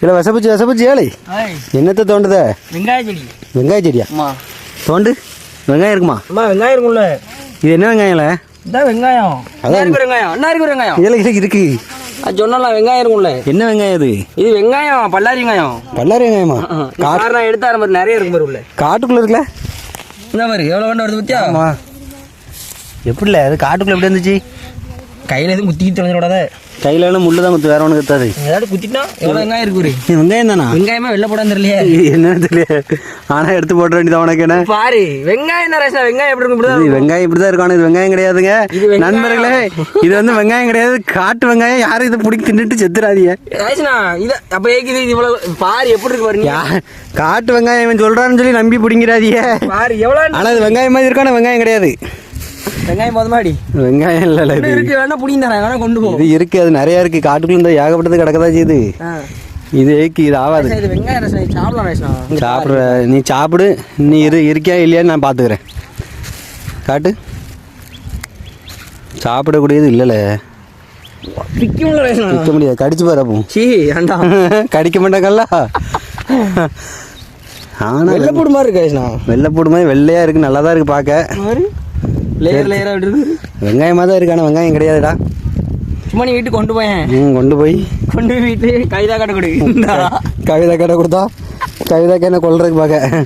இல்லை விசப்பூச்சி விசப்பூச்சி ஏழை என்னத்தை தோண்டுத வெங்காய செடி வெங்காய செடியா தோண்டு வெங்காயம் இருக்குமா வெங்காயம் இருக்கும்ல இது என்ன வெங்காயம்ல இதான் வெங்காயம் அதான் வெங்காயம் என்ன இருக்கு வெங்காயம் இதில் இருக்கு இருக்கு அது சொன்னலாம் வெங்காயம் இருக்கும்ல என்ன வெங்காயம் இது இது வெங்காயம் பல்லாரி வெங்காயம் பல்லாரி வெங்காயமா கார் நான் எடுத்தார மாதிரி நிறைய இருக்கு பாரு உள்ள காட்டுக்குள்ளே இருக்குல்ல இந்த மாதிரி எவ்வளோ வேண்டாம் வருது பத்தியா ஆமா எப்படில அது காட்டுக்குள்ளே எப்படி இருந்துச்சு கையில எதுவும் குத்தி தொலைஞ்சிடாத கையில எல்லாம் முள்ளு தான் குத்து வேற ஒன்று குத்தாது. ஏதாவது குத்திட்டா எவ்வளோ வெங்காயம் இருக்கு இது வெங்காயம் தானா? வெங்காயமே வெளில போடான்னு தெரியலையே. என்னன்னு தெரியல ஆனால் எடுத்து போட வேண்டியது உனக்கு என்ன? பாரு வெங்காயம் தான் ரேஷனா வெங்காயம் எப்படி இருக்கும்? வெங்காயம் இப்படி தான் இருக்கும். ஆனா இது வெங்காயம் கிடையாதுங்க. நண்பர்களே இது வந்து வெங்காயம் கிடையாது. காட்டு வெங்காயம். யாரும் இதை பிடிக்கி தின்னுட்டு செத்துறாதீங்க. ரேஷனா இது அப்ப ஏக்குது இது இவ்வளவு? பாரு எப்படி இருக்கு பாருங்க காட்டு வெங்காயம் இவன் சொல்றான்னு சொல்லி நம்பி பிடிங்கிறாதீங்க. பாரு எவ்வளவு ஆனா இது வெங்காயம் மாதிரி இருக்கும் ஆனா வெங்காயம் கிடையாது. வெங்காயம் போதுமாடி. வெங்காயம் இல்ல இல்ல இது இருக்கு வேணா புடிங்க தரேன் வேணா கொண்டு போ. இது இருக்கு அது நிறைய இருக்கு. காட்டுக்குள்ள இந்த ஏகப்பட்டது கிடக்கதா செய்யுது. இது ஏக்கு இது ஆகாது. சாப்பிடுற நீ சாப்பிடு. நீ இரு இருக்கியா இல்லையான்னு நான் பார்த்துக்கிறேன். காட்டு. சாப்பிடக்கூடியது இல்லைல்ல விற்க முடியாது. கடிச்சு பாரு அப்போ. சீ கடிக்க மாட்டாங்கல்ல. ஆனா வெள்ளை போடு மாதிரி இருக்கு வெள்ளைப்பூடு மாதிரி வெள்ளையா இருக்கு நல்லா தான் இருக்கு பார்க்க. லேயர் லேயரா அப்படி இருக்கு வெங்காயமாக தான் இருக்கு ஆனால் வெங்காயம் கிடையாதுடா. சும்மா நீ வீட்டுக்கு கொண்டு போயேன். ம் கொண்டு போய். கொண்டு போய் வீட்டுல கைதா கடை கொடு. கவிதா கடை கொடுத்தா கவிதாக்கு என்ன கொள்றதுக்கு பார்க்க.